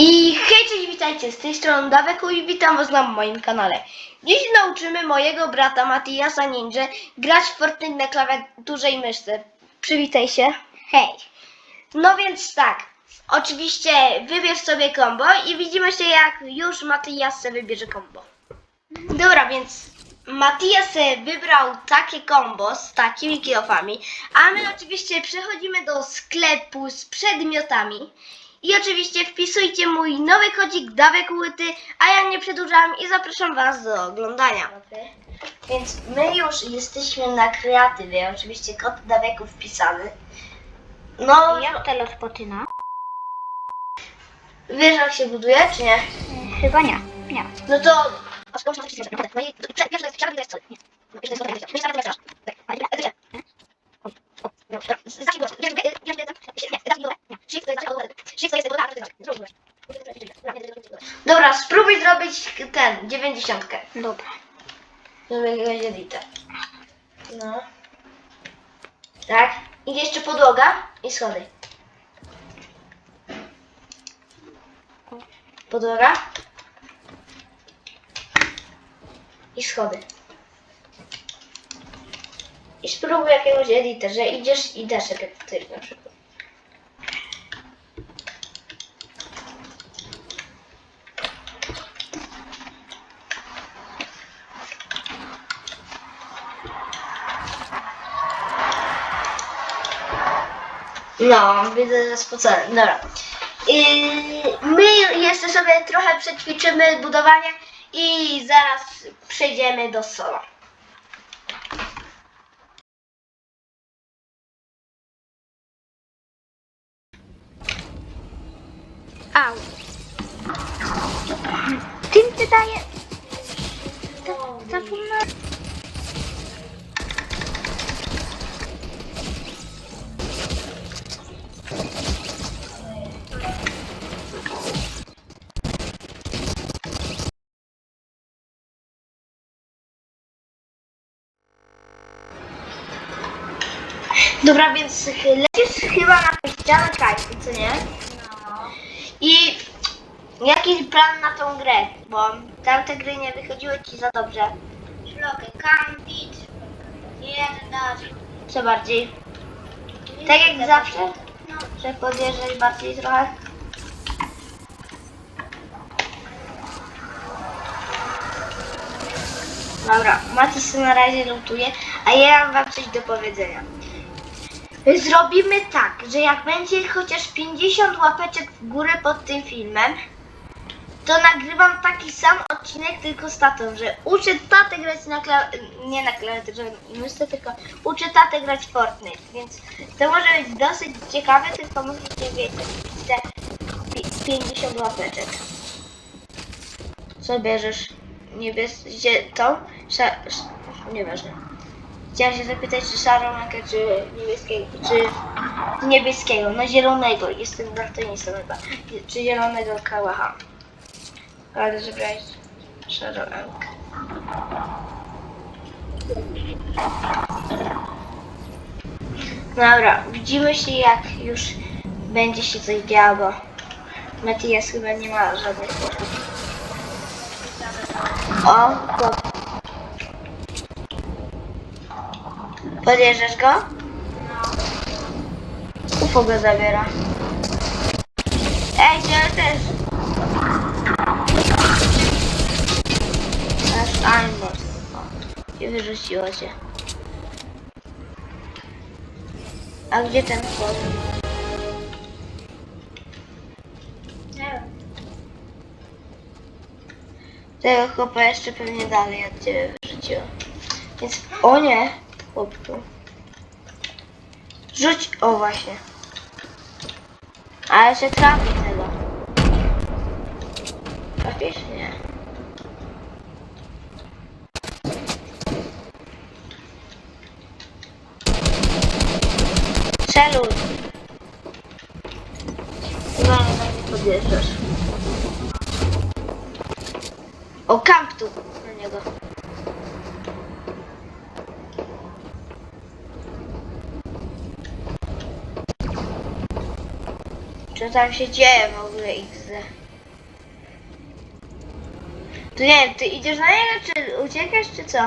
I hej, cześć, witajcie, z tej strony Daweku i witam was na moim kanale. Dziś nauczymy mojego brata Matiasa Ninja grać w Fortnite na klawiaturze i myszce. Przywitaj się. Hej. No więc tak, oczywiście wybierz sobie combo i widzimy się jak już Matias sobie wybierze combo. Dobra, więc Matias wybrał takie combo z takimi kilofami, a my oczywiście przechodzimy do sklepu z przedmiotami. I oczywiście wpisujcie mój nowy kodzik Dawek Łyty, a ja nie przedłużam i zapraszam Was do oglądania. Więc my już jesteśmy na kreatywie, oczywiście kod Daweku wpisany. No, Jak to rozpoczyna? wiesz jak się buduje, czy nie? Chyba nie. Nie. No to... Dobra, spróbuj zrobić ten, dziewięćdziesiątkę. Dobra. Żeby jakiegoś edita. No. Tak. I jeszcze podłoga i schody. Podłoga. I schody. I spróbuj jakiegoś edita, że idziesz i deszek na przykład. No, widzę, spocony. Dobra. Yy, my jeszcze sobie trochę przećwiczymy budowanie i zaraz przejdziemy do solo. Au. Tym ty daje... Dobra, więc lecisz chyba na ścianę kajki, co nie? No. I jaki plan na tą grę? Bo tamte gry nie wychodziły ci za dobrze. Szlokę kampić, jeżdżać. Co bardziej? Tak jak zawsze? Że podjeżdżać bardziej trochę? Dobra, Matis na razie lutuje, a ja mam wam coś do powiedzenia. Zrobimy tak, że jak będzie chociaż 50 łapeczek w górę pod tym filmem, to nagrywam taki sam odcinek tylko z tatą, że uczę tatę grać na nie na klawiaturze, myślę tylko uczę tatę grać Fortnite, więc to może być dosyć ciekawe, tylko musicie wiedzieć, te pi- 50 łapeczek. Co bierzesz? Niebieskie tą? Sza... sz- Nieważne. Chciałam się zapytać, czy rękę, czy niebieskiego, czy niebieskiego, no zielonego, jestem daltonistą chyba, czy zielonego kałacha. Ale zebrać szarą rękę. Dobra, widzimy się jak już będzie się coś działo, bo Matias chyba nie ma żadnych. O, chłop. Podjeżdżasz go? UFO go zabiera. Ej, ja też. Masz armor. I wyrzuciło cię. A gdzie ten chłop? Tego chłopa jeszcze pewnie dalej od ciebie wyrzuciło. Więc, o nie, chłopku. Rzuć, o właśnie. Ale się trafi tego. Trafisz? Nie. Celuj. Chyba nie podjeżdżasz. O, kamp tu na niego. Co tam się dzieje w ogóle XD? To nie wiem, ty idziesz na niego, czy uciekasz, czy co?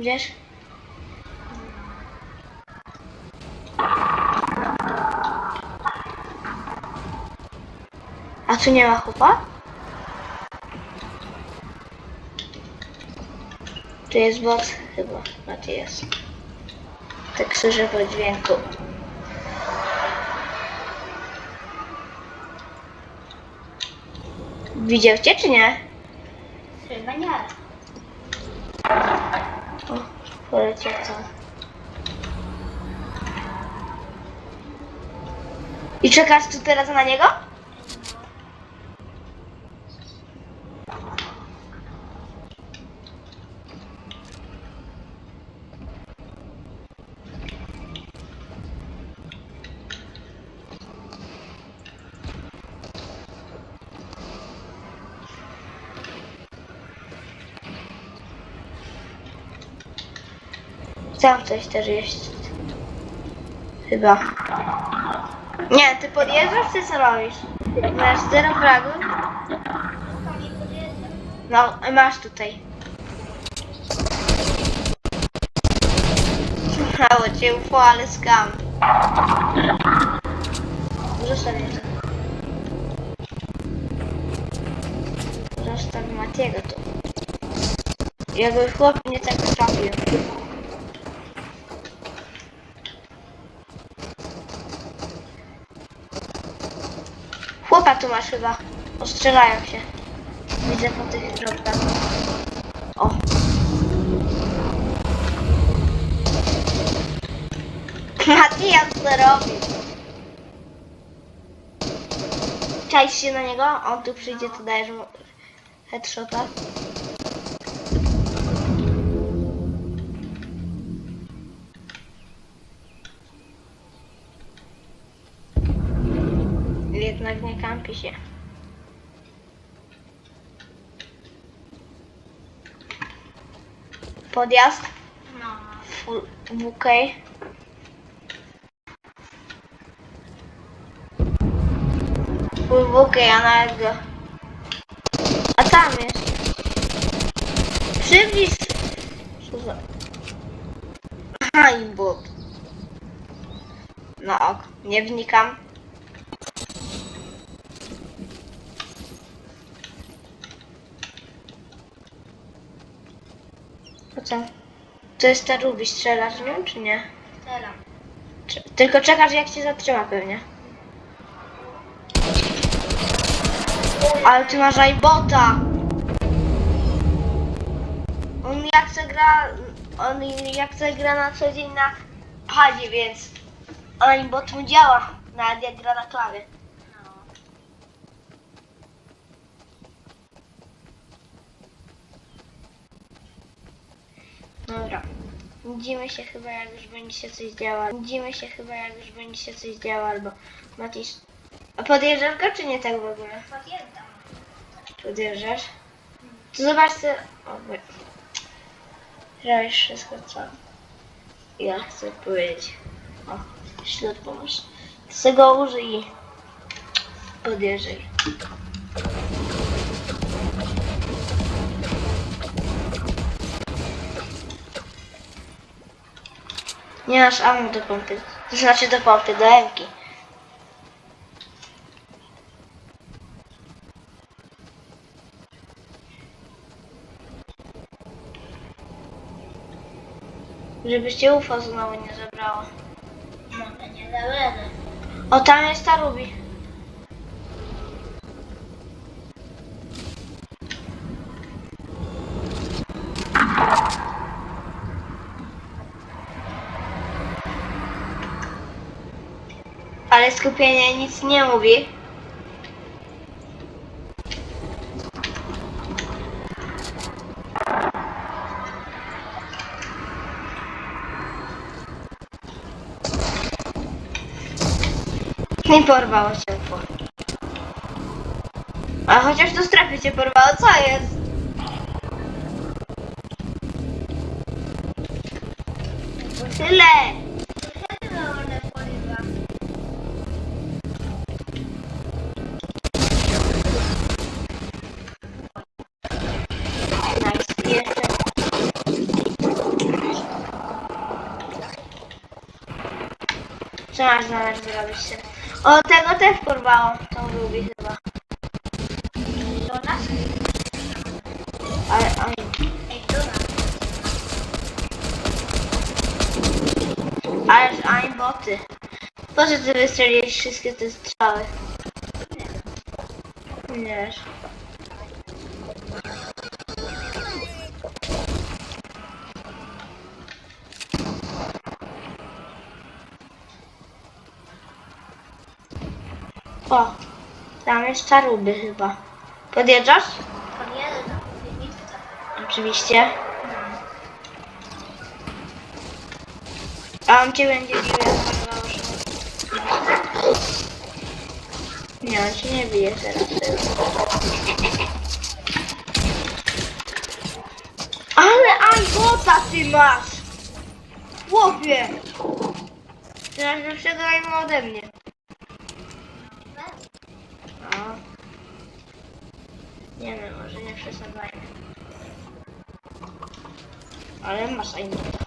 Wiesz? A tu nie ma chłopa? Tu jest bot chyba, Matias. Tak słyszę po dźwięku. Widział cię czy nie? Chyba nie. O, poleciał tam. I czekasz tu teraz na niego? Chciałam coś też jeść. Chyba. Nie, ty podjeżdżasz, czy co robisz? Masz zero fragów? Tam nie. No, masz tutaj. Mało cię ufo, ale skam. Zostaw mnie to. Zostaw Matiego tu. Jakby chłop mnie tak trafił. Chłopa tu masz chyba. Ostrzelają się. Widzę po tych drobkach. O. Matias co robi? Czaisz się na niego? On tu przyjdzie, to dajesz mu headshota. Kampi się. Podjazd. No. Full WK. Full WK, a nawet go. A tam jest. Przybliż. Co za... Aha, i bot. No ok, nie wnikam. To jest ta Ruby, strzelasz nią czy nie? Strzelam. Tylko czekasz jak cię zatrzyma pewnie. Ale ty masz iBota! On jak se gra, on jak se gra na co dzień na padzie, więc iBot mu działa, nawet jak gra na klawie. Dobra. Widzimy się chyba jak już będzie się coś działo. Widzimy się chyba jak już będzie się coś działo albo Matisz. A podjeżdżasz go czy nie tak w ogóle? Podjeżdżam. Podjeżdżasz? To zobacz co... O, wy- Robisz wszystko co ja chcę powiedzieć. O, ślad pomóż. Chcę go użyj i podjeżdżaj. Nie masz ammo do pompy. To znaczy do pompy, do emki. Żebyś cię UFO znowu nie zabrało. Może nie zawedzę. O, tam jest ta Ruby. Skupienie nic nie mówi. Nie porwało cię. A chociaż do strefy cię porwało, co jest? O, tego też porwało. To lubi chyba. Do nas? Ale, ale Ej, do nas. Ależ aimboty. Po co ty wystrzeliłeś wszystkie te strzały? Nie wiesz. O, tam jest czaruby chyba. Podjeżdżasz? Podjedę do piwnicy. Oczywiście. A on cię będzie bił, jak Nie, on cię nie bije teraz. Ale ajbota ty masz! Chłopie! Ty masz lepszego aima ode mnie. No. Nie no, może nie przesadzajmy. Ale masz aimbota.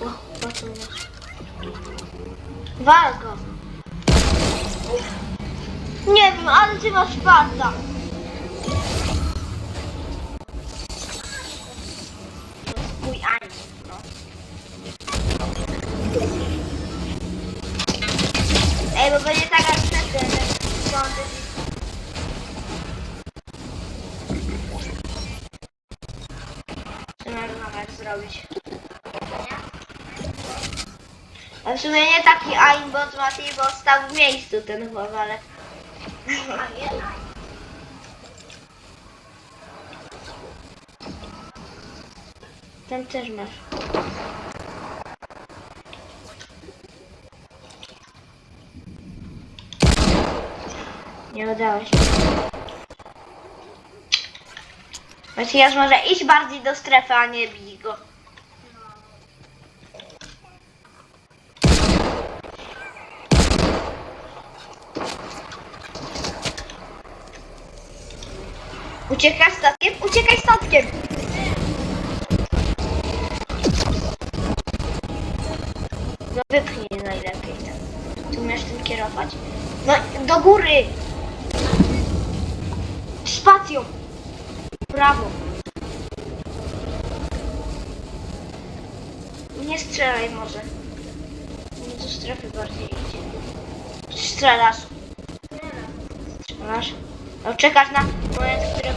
O! Nie wiem, ale ty masz farta. Zrobić? A w sumie nie taki aimbot Mati, bo stał w miejscu ten chłop, ale... Ten też masz. Nie udało się. Macijasz może iść bardziej do strefy, a nie bij go. Uciekasz statkiem? Uciekaj statkiem! No wypchnij najlepiej. Ty umiesz tym kierować? No do góry! Prawo! Nie strzelaj może. Nie do strefy bardziej idzie. Strzelasz. Strzelasz. No czekasz na moment, w którym...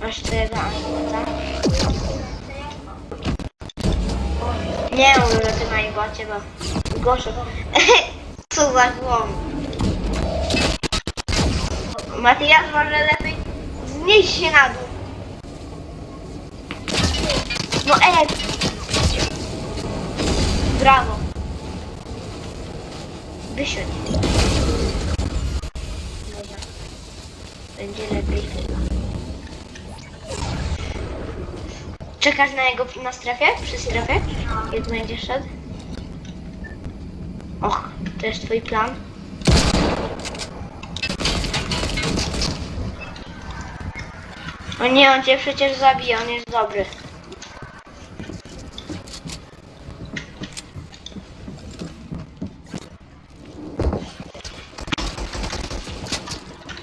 Masz tego animota. Nie mówię o tym animacie, bo gorzej. Co za głąb. Matias może lepiej znieść się na dół. No ej! Brawo. Wysiądź. Dobra. Będzie lepiej chyba. Czekasz na jego na strefie? Przy strefie? Jak będzie szedł? Och, to jest twój plan? O nie, on cię przecież zabije, on jest dobry.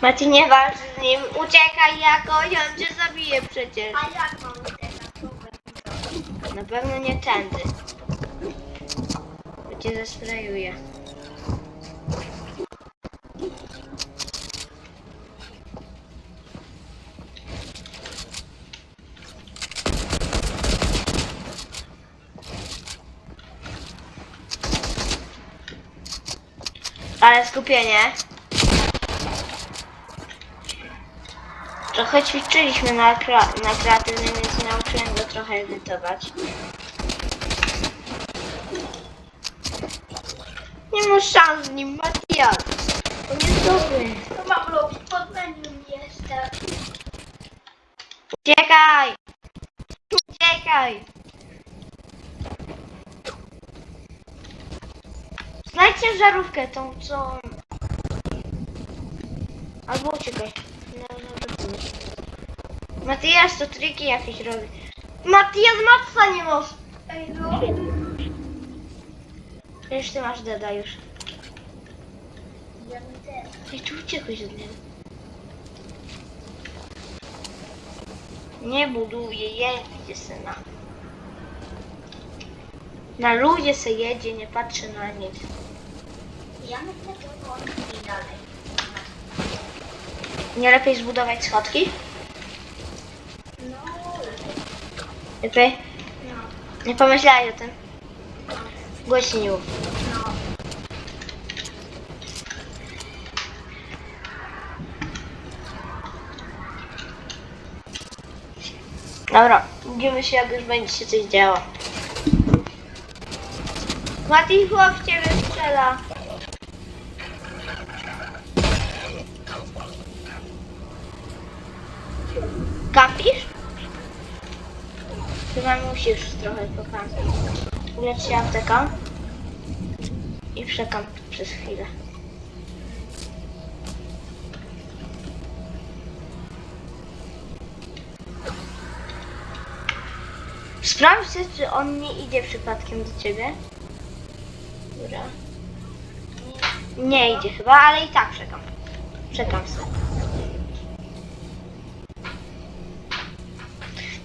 Mati, nie walcz z nim, uciekaj jakoś, on cię zabije przecież. A jak mam? Na pewno nie tędy. Bo cię zesprayuje. Ale skupienie. Trochę ćwiczyliśmy na, kra- na kreatywnym, więc nauczyłem go trochę edytować. Nie ma szans z nim, Matias. On jest dobry. Co mam robić? Podmęczył mnie jeszcze. Uciekaj! Uciekaj! No, Matias to triki jakieś robi. Matias matca nie masz. Ej, no. Przecież ty masz deda już. Ja mi też. Ej, tu uciekłeś od niego. Nie buduje, jedzie syna. Na ludzie se jedzie, nie patrzy na nic. Nie lepiej zbudować schodki? No, Lepiej? no, Nie pomyślałeś o tym? Głośniej. Dobra, widzimy się jak już będzie się coś działo. Mati chłop w ciebie strzela. Chyba musisz trochę pokazać. Ulecz się apteka. I przekam przez chwilę. Sprawdź, sobie, czy on nie idzie przypadkiem do ciebie. Dobra. Nie idzie chyba, ale i tak czekam. Czekam sobie.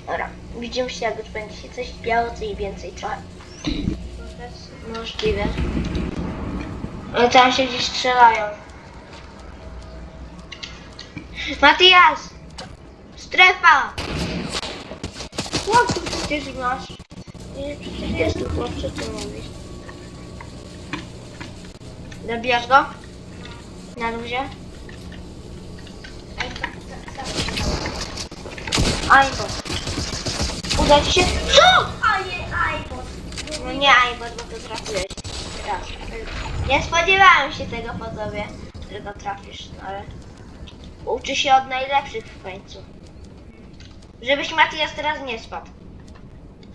Dobra, widzimy się jak już będzie się coś biało, coś więcej trochę. Możliwe. Ale tam się gdzieś strzelają. Matias! Strefa! Chłopcu przecież masz. Nie, przecież jest tu chłop, co mówisz? Zabijasz go? Na luzie? Ej, tak, ci się? Co? Aje, iPod. No nie Aimbot, bo to trafiłeś. Raz. Nie spodziewałem się tego po tobie, że go trafisz, no ale... Uczy się od najlepszych w końcu. Żebyś Matias teraz nie spadł.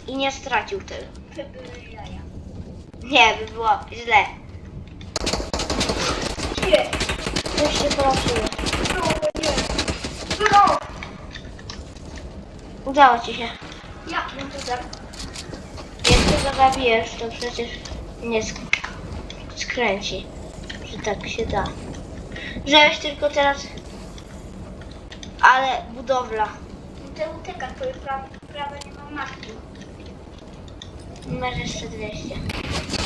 I nie stracił jaja. Nie, by było źle. Nie. Coś się nie. No. Udało ci się. Jak mam to zrobić? Jak go zabijesz, to przecież nie sk skręci. Że tak się da. Żebyś tylko teraz... Ale budowla. Ty utyka, twoje prawo nie ma matki. Masz jeszcze 200.